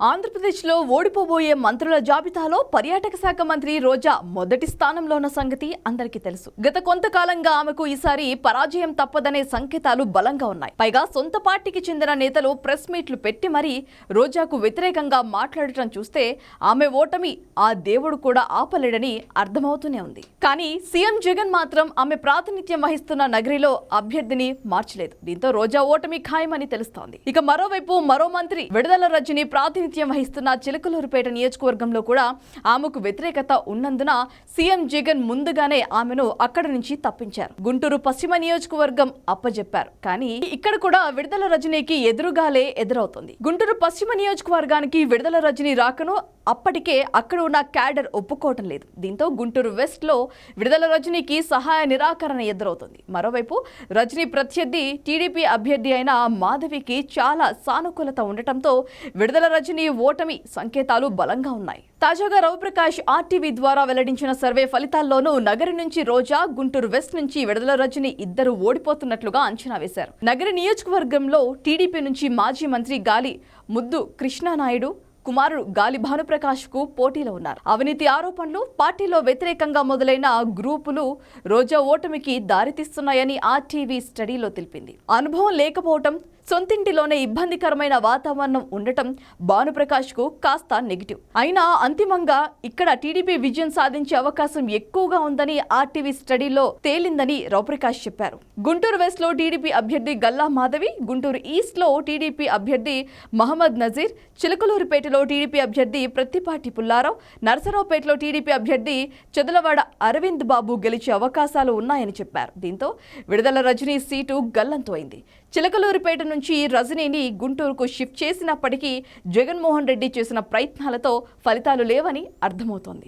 ఆంధ్రప్రదేశ్లో ఓడిపోబోయే మంత్రుల జాబితాలో పర్యాటక శాఖ మంత్రి రోజా మొదటి స్థానంలో ఉన్న సంగతి అందరికీ తెలుసు. గత కొంతకాలంగా ఆమెకు ఈసారి పరాజయం తప్పదనే సంకేతాలు బలంగా ఉన్నాయి. పైగా సొంత పార్టీకి చెందిన నేతలు ప్రెస్ మీట్లు పెట్టి మరీ రోజాకు వ్యతిరేకంగా మాట్లాడటం చూస్తే ఆమె ఓటమి ఆ దేవుడు కూడా ఆపలేడని అర్థమవుతూనే ఉంది. కానీ సీఎం జగన్ మాత్రం ఆమె ప్రాతినిధ్యం వహిస్తున్న నగరిలో అభ్యర్థిని మార్చలేదు. దీంతో రోజా ఓటమి ఖాయమని తెలుస్తోంది. ఇక మరోవైపు మరో మంత్రి విడుదల రజని ప్రాతినిధ్యం వహిస్తున్న చిలకలూరుపేట నియోజకవర్గంలో కూడా ఆమెకు వ్యతిరేకత ఉన్నందున సీఎం జగన్ ముందుగానే ఆమెను అక్కడి నుంచి తప్పించారు. గుంటూరు పశ్చిమ నియోజకవర్గం అప్పజెప్పారు. కానీ ఇక్కడ కూడా విడుదల రజనీకి ఎదురుగాలే ఎదురవుతుంది. గుంటూరు పశ్చిమ నియోజకవర్గానికి విడుదల రజనీ రాకను అప్పటికే అక్కడ ఉన్న క్యాడర్ ఒప్పుకోవటం లేదు. దీంతో గుంటూరు వెస్ట్లో విడుదల రజనీకి సహాయ నిరాకరణ ఎదురవుతుంది. మరోవైపు రజనీ ప్రత్యర్థి టీడీపీ అభ్యర్థి అయిన మాధవికి చాలా సానుకూలత ఉండటంతో విడుదల రజనీ ఓటమి సంకేతాలు బలంగా ఉన్నాయి. తాజాగా రవిప్రకాష్ ఆర్టీవీ ద్వారా వెల్లడించిన సర్వే ఫలితాల్లోనూ నగరి నుంచి రోజా గుంటూరు వెస్ట్ నుంచి విడుదల రజని ఇద్దరు ఓడిపోతున్నట్లుగా అంచనా వేశారు. నగరి నియోజకవర్గంలో టీడీపీ నుంచి మాజీ మంత్రి గాలి ముద్దు కృష్ణానాయుడు కుమారుడు గాలి భానుప్రకాష్కు పోటీలో ఉన్నారు. అవినీతి ఆరోపణలు పార్టీలో వ్యతిరేకంగా మొదలైన గ్రూపులు రోజా ఓటమికి దారితీస్తున్నాయని ఆర్టీవీ స్టడీలో తెలిపింది. అనుభవం లేకపోవటం సొంతింటిలోనే ఇబ్బందికరమైన వాతావరణం ఉండటం భానుప్రకాష్కు కాస్త నెగిటివ్. అయినా అంతిమంగా ఇక్కడ టీడీపీ విజయం సాధించే అవకాశం ఎక్కువగా ఉందని ఆర్టీవీ స్టడీలో తేలిందని రౌప్రకాష్ చెప్పారు. గుంటూరు వెస్ట్లో టీడీపీ అభ్యర్థి గల్లా మాధవి గుంటూరు ఈస్ట్లో టీడీపీ అభ్యర్థి మహమ్మద్ నజీర్ చిలకలూరుపేటలో టీడీపీ అభ్యర్థి ప్రత్తిపాటి పుల్లారావు నరసరావుపేటలో టీడీపీ అభ్యర్థి చెదలవాడ అరవింద్ బాబు గెలిచే అవకాశాలు ఉన్నాయని చెప్పారు. దీంతో విడుదల రజనీ సీటు గల్లంతో అయింది. చిలకలూరుపేట నుంచి రజనీని గుంటూరుకు షిఫ్ట్ చేసినప్పటికీ జగన్మోహన్ రెడ్డి చేసిన ప్రయత్నాలతో ఫలితాలు లేవని అర్థమవుతోంది.